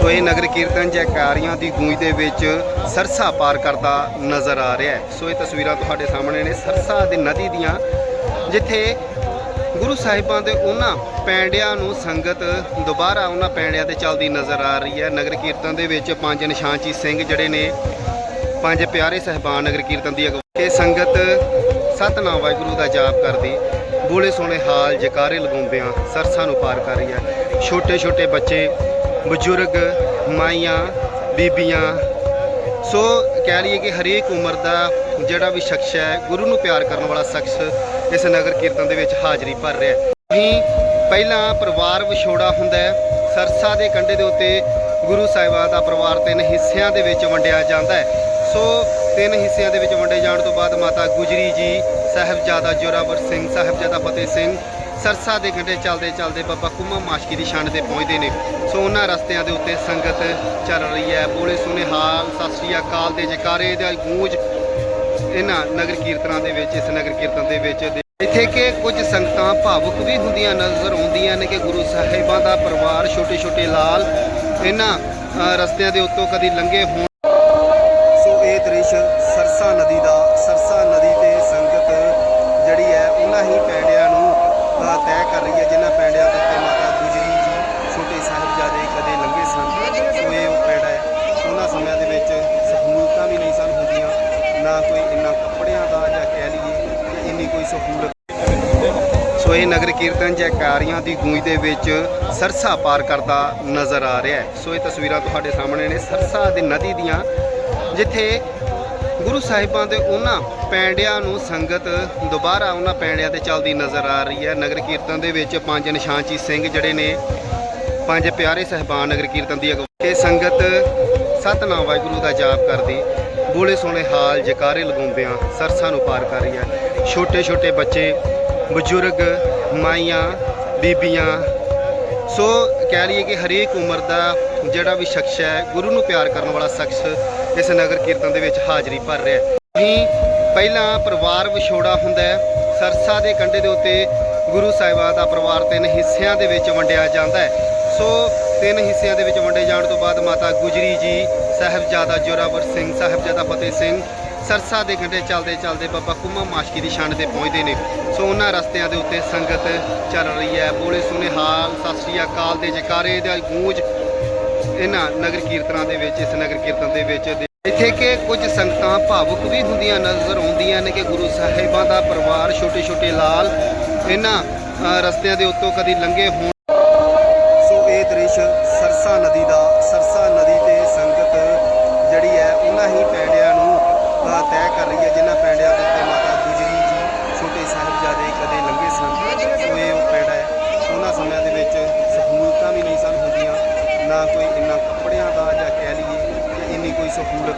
ਸੋ ਇਹ ਨਗਰ ਕੀਰਤਨ ਜੈਕਾਰੀਆਂ ਦੀ ਗੂੰਜ ਦੇ ਵਿੱਚ ਸਰਸਾ ਪਾਰ ਕਰਦਾ ਨਜ਼ਰ ਆ ਰਿਹਾ ਹੈ। ਸੋ ਇਹ ਤਸਵੀਰਾਂ ਤੁਹਾਡੇ ਸਾਹਮਣੇ ਨੇ ਸਰਸਾ ਦੇ ਨਦੀ ਦੀਆਂ, ਜਿੱਥੇ ਗੁਰੂ ਸਾਹਿਬਾਂ ਦੇ ਉਹਨਾਂ ਪੈਂਡਿਆਂ ਨੂੰ ਸੰਗਤ ਦੁਬਾਰਾ ਉਹਨਾਂ ਪੈਂਡਿਆਂ ਤੇ ਚੱਲਦੀ ਨਜ਼ਰ ਆ ਰਹੀ ਹੈ। ਨਗਰ ਕੀਰਤਨ ਦੇ ਵਿੱਚ ਪੰਜ ਨਿਸ਼ਾਨਚੀ ਸਿੰਘ ਜਿਹੜੇ ਨੇ, ਪੰਜ ਪਿਆਰੇ ਸਹਿਬਾਨ ਨਗਰ ਕੀਰਤਨ ਦੀ ਅਗਵਾਈ ਇਹ ਸੰਗਤ ਸਤਨਾਮ ਵਾਹਿਗੁਰੂ ਦਾ ਜਾਪ ਕਰਦੀ, ਬੋਲੇ ਸੋਹਣੇ ਹਾਲ ਜਕਾਰੇ ਲਗਾਉਂਦਿਆਂ ਸਰਸਾ ਨੂੰ ਪਾਰ ਕਰ ਰਹੀ ਹੈ। ਛੋਟੇ ਛੋਟੇ ਬੱਚੇ ਬਜ਼ੁਰਗ, ਮਾਈਆਂ, ਬੀਬੀਆਂ। ਸੋ ਕਹਿ ਲਈਏ ਕਿ ਹਰੇਕ ਉਮਰ ਦਾ ਜਿਹੜਾ ਵੀ ਸ਼ਖਸ ਹੈ, ਗੁਰੂ ਨੂੰ ਪਿਆਰ ਕਰਨ ਵਾਲਾ ਸ਼ਖਸ ਇਸ ਨਗਰ ਕੀਰਤਨ ਦੇ ਵਿੱਚ ਹਾਜ਼ਰੀ ਭਰ ਰਿਹਾ ਹੈ। ਅਸੀਂ ਪਹਿਲਾਂ ਪਰਿਵਾਰ ਵਿਛੋੜਾ ਹੁੰਦਾ ਹੈ। ਸਰਸਾ ਦੇ ਕੰਢੇ ਦੇ ਉੱਤੇ ਗੁਰੂ ਸਾਹਿਬਾਂ ਦਾ ਪਰਿਵਾਰ ਤਿੰਨ ਹਿੱਸਿਆਂ ਦੇ ਵਿੱਚ ਵੰਡਿਆ ਜਾਂਦਾ ਹੈ। ਸੋ ਤਿੰਨ ਹਿੱਸਿਆਂ ਦੇ ਵਿੱਚ ਵੰਡੇ ਜਾਣ ਤੋਂ ਬਾਅਦ ਮਾਤਾ ਗੁਜਰੀ ਜੀ, ਸਾਹਿਬਜ਼ਾਦਾ ਜੋਰਾਵਰ ਸਿੰਘ, ਸਾਹਿਬਜ਼ਾਦਾ ਫਤਿਹ ਸਿੰਘ ਸਰਸਾ ਦੇ ਕੰਢੇ ਚੱਲਦੇ ਚੱਲਦੇ ਬਾਬਾ ਕੁਮਾ ਮਾਸ਼ਕੀ ਦੀ ਛੰਡ ਤੇ ਪਹੁੰਚਦੇ ਨੇ। ਸੋ ਉਹਨਾਂ ਰਸਤਿਆਂ ਦੇ ਉੱਤੇ ਸੰਗਤ ਚੱਲ ਰਹੀ ਹੈ। ਬੋਲੇ ਸੁਨੇ ਹਾਲ, ਸਤਿ ਸ੍ਰੀ ਅਕਾਲ ਦੇ ਜਕਾਰੇ ਦਾ ਗੂੰਜ ਇਹਨਾਂ ਨਗਰ ਕੀਰਤਨਾਂ ਦੇ ਵਿੱਚ, ਇਸ ਨਗਰ ਕੀਰਤਨ ਦੇ ਵਿੱਚ ਇੱਥੇ ਕਿ ਕੁਝ ਸੰਗਤਾਂ ਭਾਵੁਕ ਵੀ ਹੁੰਦੀਆਂ ਨਜ਼ਰ ਆਉਂਦੀਆਂ ਨੇ ਕਿ ਗੁਰੂ ਸਾਹਿਬਾਂ ਦਾ ਪਰਿਵਾਰ ਛੋਟੇ ਛੋਟੇ ਲਾਲ ਇਹਨਾਂ ਰਸਤਿਆਂ ਦੇ ਉੱਤੋਂ ਕਦੀ ਲੰਘੇ ਹੋਣ। ਸਹੂਲਤ ਸੋ ਇਹ ਨਗਰ ਕੀਰਤਨ ਜੈਕਾਰੀਆਂ ਦੀ ਗੂੰਜ ਦੇ ਵਿੱਚ ਸਰਸਾ ਪਾਰ ਕਰਦਾ ਨਜ਼ਰ ਆ ਰਿਹਾ ਹੈ। ਸੋ ਇਹ ਤਸਵੀਰਾਂ ਤੁਹਾਡੇ ਸਾਹਮਣੇ ਨੇ। ਸਰਸਾ ਦੀ ਨਦੀ ਦੀਆਂ, ਜਿੱਥੇ ਗੁਰੂ ਸਾਹਿਬਾਂ ਦੇ ਉਹਨਾਂ ਪੈਂਡਿਆਂ ਨੂੰ ਸੰਗਤ ਦੁਬਾਰਾ ਉਹਨਾਂ ਪੈਂਡਿਆਂ ਤੇ ਚੱਲਦੀ ਨਜ਼ਰ ਆ ਰਹੀ ਹੈ। ਨਗਰ ਕੀਰਤਨ ਦੇ ਵਿੱਚ ਪੰਜ ਨਿਸ਼ਾਨਚੀ ਸਿੰਘ ਜਿਹੜੇ ਨੇ, ਪੰਜ ਪਿਆਰੇ ਸਹਿਬਾਨ ਨਗਰ ਕੀਰਤਨ ਦੀ ਅਗਵਾਈ ਇਹ ਸੰਗਤ ਸਤਨਾਮ ਵਾਹਿਗੁਰੂ ਦਾ ਜਾਪ ਕਰਦੀ। ਬੋਲੇ ਸੋਹਣੇ ਹਾਲ ਜਕਾਰੇ ਲਗਾਉਂਦਿਆਂ ਸਰਸਾਂ ਨੂੰ ਪਾਰ ਕਰ ਰਹੀ ਹੈ ਛੋਟੇ ਛੋਟੇ ਬੱਚੇ, ਬਜ਼ੁਰਗ, ਮਾਈਆਂ, ਬੀਬੀਆਂ। ਸੋ ਕਹਿ ਲਈਏ ਕਿ ਹਰੇਕ ਉਮਰ ਦਾ ਜਿਹੜਾ ਵੀ ਸ਼ਖਸ ਹੈ, ਗੁਰੂ ਨੂੰ ਪਿਆਰ ਕਰਨ ਵਾਲਾ ਸ਼ਖਸ ਇਸ ਨਗਰ ਕੀਰਤਨ ਦੇ ਵਿੱਚ ਹਾਜ਼ਰੀ ਭਰ ਰਿਹਾ ਹੈ। ਅਸੀਂ ਪਹਿਲਾਂ ਪਰਿਵਾਰ ਵਿਛੋੜਾ ਹੁੰਦਾ ਹੈ। ਸਰਸਾ ਦੇ ਕੰਢੇ ਦੇ ਉੱਤੇ ਗੁਰੂ ਸਾਹਿਬਾਂ ਦਾ ਪਰਿਵਾਰ ਤਿੰਨ ਹਿੱਸਿਆਂ ਦੇ ਵਿੱਚ ਵੰਡਿਆ ਜਾਂਦਾ ਹੈ। ਸੋ ਤਿੰਨ ਹਿੱਸਿਆਂ ਦੇ ਵਿੱਚ ਵੰਡੇ ਜਾਣ ਤੋਂ ਬਾਅਦ ਮਾਤਾ ਗੁਜਰੀ ਜੀ ਸਾਹਿਬਜ਼ਾਦਾ ਜੋਰਾਵਰ ਸਿੰਘ, ਸਾਹਿਬਜ਼ਾਦਾ ਫਤਿਹ ਸਿੰਘ, ਸਰਸਾ ਦੇ ਕੰਢੇ ਚੱਲਦੇ ਚੱਲਦੇ ਬਾਬਾ ਕੁਮਾ ਮਾਸ਼ਕੀ ਦੀ ਛੰਡ ਤੇ ਪਹੁੰਚਦੇ ਨੇ। ਸੋ ਉਹਨਾਂ ਰਸਤਿਆਂ ਦੇ ਉੱਤੇ ਸੰਗਤ ਚੱਲ ਰਹੀ ਹੈ। ਬੋਲੇ ਸੁਨੇ ਹਾਲ ਸਤਿ ਸ੍ਰੀ ਅਕਾਲ ਦੇ ਜਕਾਰੇ ਦਾ ਗੂੰਜ ਇਹਨਾਂ ਨਗਰ ਕੀਰਤਨਾਂ ਦੇ ਵਿੱਚ, ਇਸ ਨਗਰ ਕੀਰਤਨ ਦੇ ਵਿੱਚ ਦੇ- ਇੱਥੇ ਕਿ ਕੁਝ ਸੰਗਤਾਂ ਭਾਵੁਕ ਵੀ ਹੁੰਦੀਆਂ ਨਜ਼ਰ ਆਉਂਦੀਆਂ ਨੇ ਕਿ ਗੁਰੂ ਸਾਹਿਬਾਂ ਦਾ ਪਰਿਵਾਰ ਛੋਟੇ ਛੋਟੇ ਲਾਲ ਇਹਨਾਂ ਰਸਤਿਆਂ ਦੇ ਉੱਤੋਂ ਕਦੀ ਲੰਘੇ ਹੋਣ।